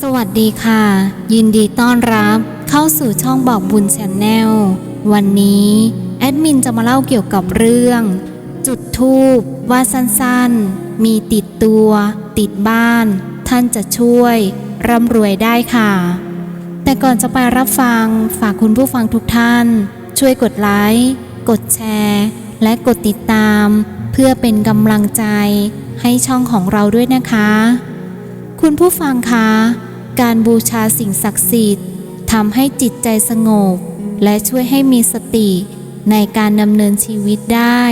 สวัสดีค่ะ ยินดีต้อนรับเข้าสู่ช่องบอกบุญแชนแนลวันนี้ แอดมินจะมาเล่าเกี่ยวกับเรื่อง จุดทูบว่าสั้นๆ มีติดตัว ติดบ้าน ท่านจะช่วย ร่ำรวยได้ค่ะ แต่ก่อนจะไปรับฟังฝากคุณผู้ฟังทุกท่าน ช่วยกดไลค์กดแชร์ และกดติดตาม เพื่อเป็นกำลังใจให้ช่องของเราด้วยนะคะ คุณผู้ฟังคะ การบูชาสิ่งศักดิ์สิทธิ์ทำให้จิตใจสงบ และช่วยให้มีสติในการดำเนินชีวิตได้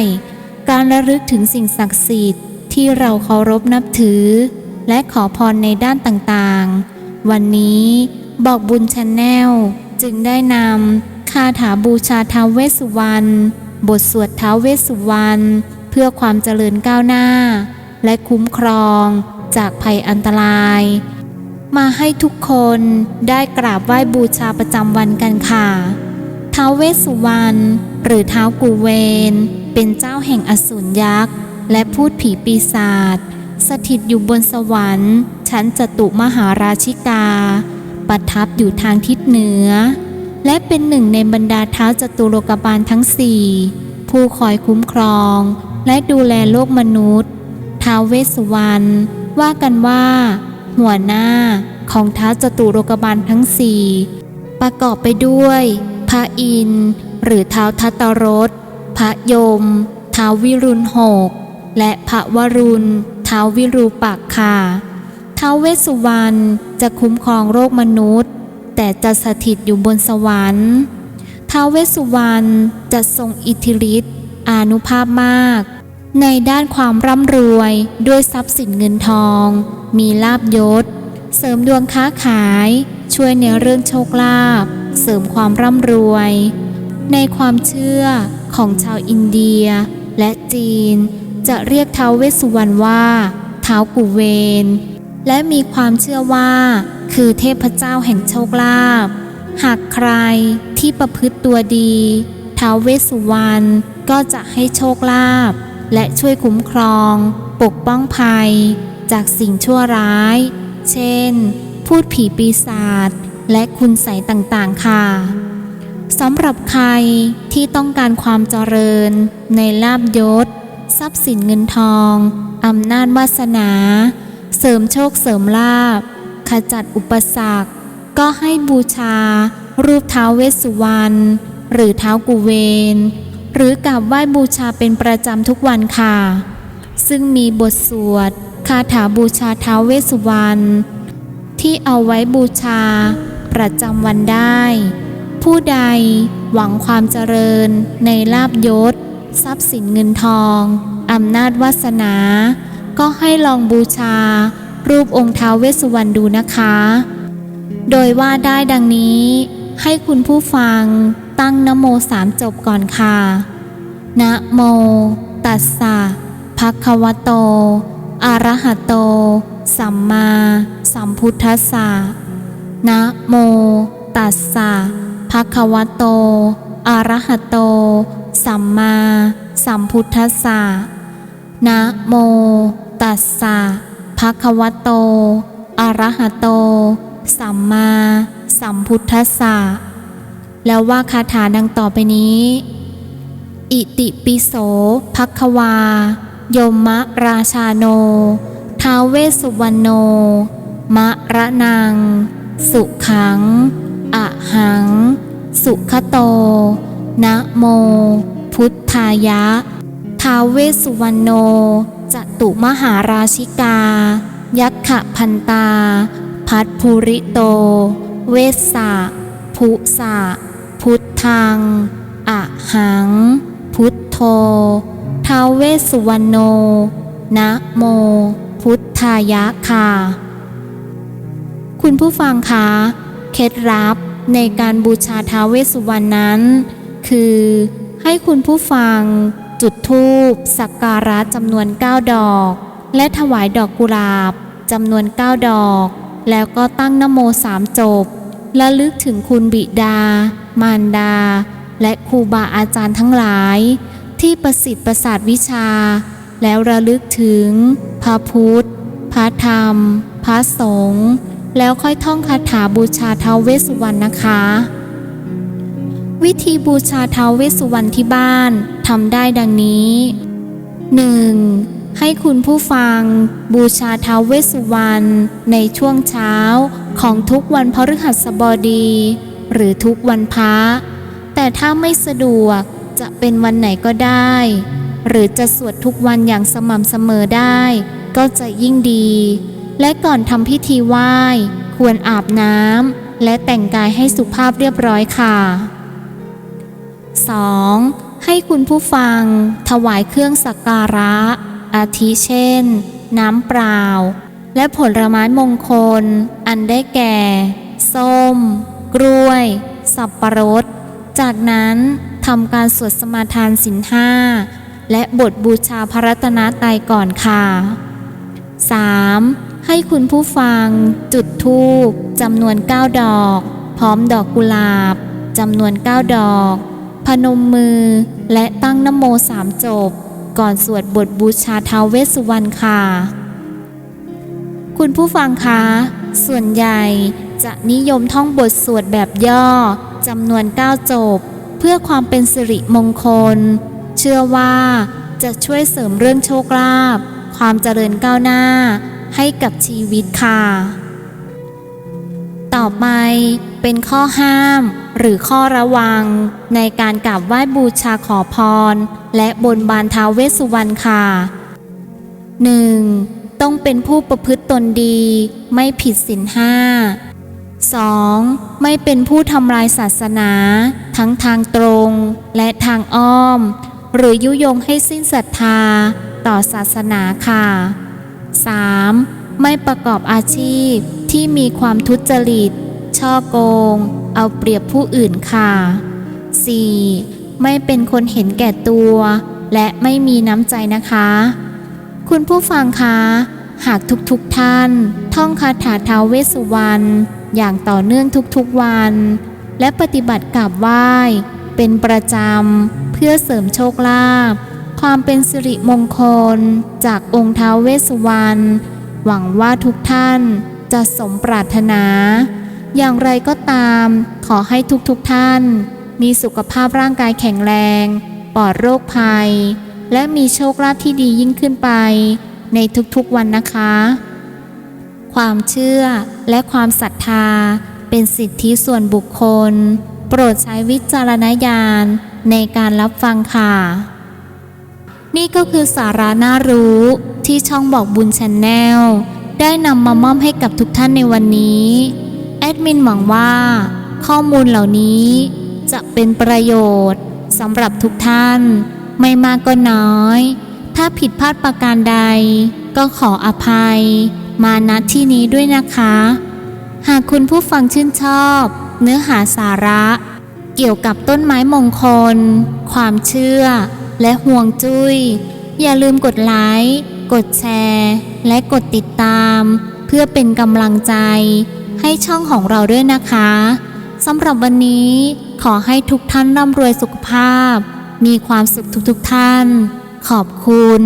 การระลึกถึงสิ่งศักดิ์สิทธิ์ที่เราเคารพนับถือ และขอพรในด้านต่างๆ วันนี้บอกบุญชาแนลจึงได้นำคาถาบูชาท้าวเวสสุวรรณบทสวดท้าวเวสสุวรรณเพื่อความเจริญก้าวหน้า และคุ้มครองจากภัยอันตราย มาให้ทุกคนได้กราบไหว้บูชาประจำวันกันค่ะ ท้าวเวสสุวรรณหรือท้าวกูเวน เป็นเจ้าแห่งอสูรยักษ์ และพูดผีปีศาจสถิตอยู่บนสวรรค์ ชั้นจตุมหาราชิกา ประทับอยู่ทางทิศเหนือ และเป็นหนึ่งในบรรดาเท้าวจตุโลกบาลทั้งสี่ผู้คอยคุ้มครอง และดูแลโลกมนุษย์ ท้าวเวสสุวรรณว่ากันว่า หัวหน้าของท้าวจตุโลกบาลทั้งสี่ประกอบไปด้วย พระอินทร์หรือท้าวทัตตรสพระยมท้าววิรุณหก และพระวรุณท้าววิรูปักษ์ค่ะท้าวเวสสุวรรณจะคุ้มครองโลกมนุษย์ แต่จะสถิตอยู่บนสวรรค์ท้าวเวสสุวรรณจะทรงอิทธิฤทธิ์อานุภาพมาก ในด้านความร่ำรวยด้วยทรัพย์สินเงินทอง มีลาบยศ เสริมดวงค้าขาย ช่วยในเรื่องโชคลาภ เสริมความร่ำรวย ในความเชื่อของชาวอินเดียและจีน จะเรียกเท้าวเวสสุวรรณว่าเท้ากุเวน และมีความเชื่อว่า คือเทพเจ้าแห่งโชคลาภ หากใครที่ประพฤติตัวดีท้าวเวสสุวรรณก็จะให้โชคลาภและช่วยคุ้มครอง ปกป้องภัย จากสิ่งชั่วร้าย เช่น พูดผีปีศาจและคุณใสต่างๆค่ะสำหรับใครที่ต้องการความเจริญ ในลาบยศ ทรัพย์สินเงินทองอำนาจวาสนา เสริมโชคเสริมลาบขจัดอุปสรรค ก็ให้บูชา รูปเท้าเวสสุวรรณหรือเท้ากุเวน หรือกราบไหว้บูชาเป็นประจำทุกวันค่ะ ซึ่งมีบทสวด คาถาบูชาท้าวเวสสุวรรณที่เอาไว้บูชาประจำวันได้ ผู้ใดหวังความเจริญในลาบยศ ทรัพย์สินเงินทองอำนาจวาสนา ก็ให้ลองบูชา รูปองค์ท้าวเวสสุวรรณดูนะคะ โดยว่าได้ดังนี้ให้คุณผู้ฟังตั้งนโมสามจบก่อนค่ะ นะโม ตัสสะภะคะวะโต อระหะโต สัมมาสัมพุทธัสสะนะโม ตัสสะภะคะวะโต อระหะโต สัมมาสัมพุทธัสสะนะโม ตัสสะภะคะวะโต อระหะโต สัมมาสัมพุทธัสสะแล้วว่าคาถาดังต่อไปนี้ อิติปิโสภักควา ยมะราชาโน ท้าวเวสุวรรณโน มะระนังสุขัง อะหัง สุขโต นะโม พุทธายะ ท้าวเวสสุวรรณโน จตุมหาราชิกา ยักขพันตา พัทภูริโต เวสสะภุสะพุทธัง อะหัง พุทโธ ท้าวเวสสุวรรณโน นะโม พุทธายะค่ะ คุณผู้ฟังคะ เคล็ดลับในการบูชาท้าวเวสสุวรรณนั้น คือให้คุณผู้ฟังจุดธูปสักการะจำนวน 9 ดอก และถวายดอกกุหลาบจำนวน 9 ดอก แล้วก็ตั้งนโมสามจบและลึกถึงคุณบิดา มารดา และครูบาอาจารย์ทั้งหลาย ที่ประสิทธิ์ประสาทวิชา แล้วระลึกถึง พระพุทธ พระธรรม พระสงฆ์แล้วค่อยท่องคาถาบูชาเท้าวเวสสุวรรณนะคะ วิธีบูชาเท้าวเวสสุวรรณที่บ้านทำได้ดังนี้ 1. ให้คุณผู้ฟัง บูชาเท้าวเวสสุวรรณในช่วงเช้าของทุกวันพฤหัสบดี หรือทุกวันพระแต่ถ้าไม่สะดวก จะเป็นวันไหนก็ได้ หรือจะสวดทุกวันอย่างสม่ำเสมอได้ ก็จะยิ่งดี และก่อนทำพิธีไหว้ ควรอาบน้ำและแต่งกายให้สุภาพเรียบร้อยค่ะ 2. ให้คุณผู้ฟัง ถวายเครื่องสักการะ อาทิเช่น น้ำเปล่า และผลไม้มงคล อันได้แก่ ส้ม กล้วย สับประรด จากนั้น ทำการสวดสมาทานสินห้าและบทบูชาพระรัตนตรัยก่อนค่ะ 3. ให้คุณผู้ฟัง จุดธูปจำนวน 9 ดอก พร้อมดอกกุหลาบจำนวน 9 ดอก พนมมือและตั้งนโมสามจบ ก่อนสวดบทบูชาท้าวเวสสุวรรณค่ะ คุณผู้ฟังคะ ส่วนใหญ่จะนิยมท่องบทสวดแบบย่อจำนวน 9 จบ เพื่อความเป็นสิริมงคล เชื่อว่าจะช่วยเสริมเรื่องโชคลาภความเจริญก้าวหน้าให้กับชีวิตค่ะ ต่อไปเป็นข้อห้ามหรือข้อระวัง ในการกราบไหว้บูชาขอพร และบนบานท้าเวสสุวรรณค่ะ 1. ต้องเป็นผู้ประพฤติตนดีไม่ผิดศีลห้า 2. ไม่เป็นผู้ทำลายศาสนา ทั้งทางตรงและทางอ้อม หรือยุยงให้สิ้นศรัทธาต่อศาสนาค่ะ 3. ไม่ประกอบอาชีพที่มีความทุจริต ช่อโกง เอาเปรียบผู้อื่นค่ะ 4. ไม่เป็นคนเห็นแก่ตัว และไม่มีน้ำใจนะคะ คุณผู้ฟังคะ หากทุกๆทท่าน ท่องคาถาท้าวเวสสุวรรณ อย่างต่อเนื่องทุกๆวัน และปฏิบัติกราบไหว้ เป็นประจำ เพื่อเสริมโชคลาภความเป็นสิริมงคล จากองค์ท้าวเวสสุวรรณหวังว่าทุกท่านจะสมปรารถนา อย่างไรก็ตามขอให้ทุกๆทท่าน มีสุขภาพร่างกายแข็งแรง ปลอดโรคภัย และมีโชคลาภที่ดียิ่งขึ้นไป ในทุกๆวันนะคะ ความเชื่อและความศรัทธา เป็นสิทธิส่วนบุคคล โปรดใช้วิจารณญาณในการรับฟังค่ะ นี่ก็คือสาระน่ารู้ที่ช่องบอกบุญชนแนลได้นำมามอบให้กับทุกท่านในวันนี้ แอดมินหวังว่า ข้อมูลเหล่านี้จะเป็นประโยชน์สำหรับทุกท่าน ไม่มากก็น้อย ถ้าผิดพลาดประการใดก็ขออภัย มาณที่นี้ด้วยนะคะ หากคุณผู้ฟังชื่นชอบ เนื้อหาสาระ เกี่ยวกับต้นไม้มงคล ความเชื่อ และห่วงจุย้ย อย่าลืมกดไลค์กดแชร์ และกดติดตาม เพื่อเป็นกำลังใจ ให้ช่องของเราด้วยนะคะสำหรับวันนี้ขอให้ทุกท่านร่ำรวยสุขภาพ มีความสุขทุกๆทท่าน ขอบคุณ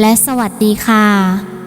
และสวัสดีค่ะ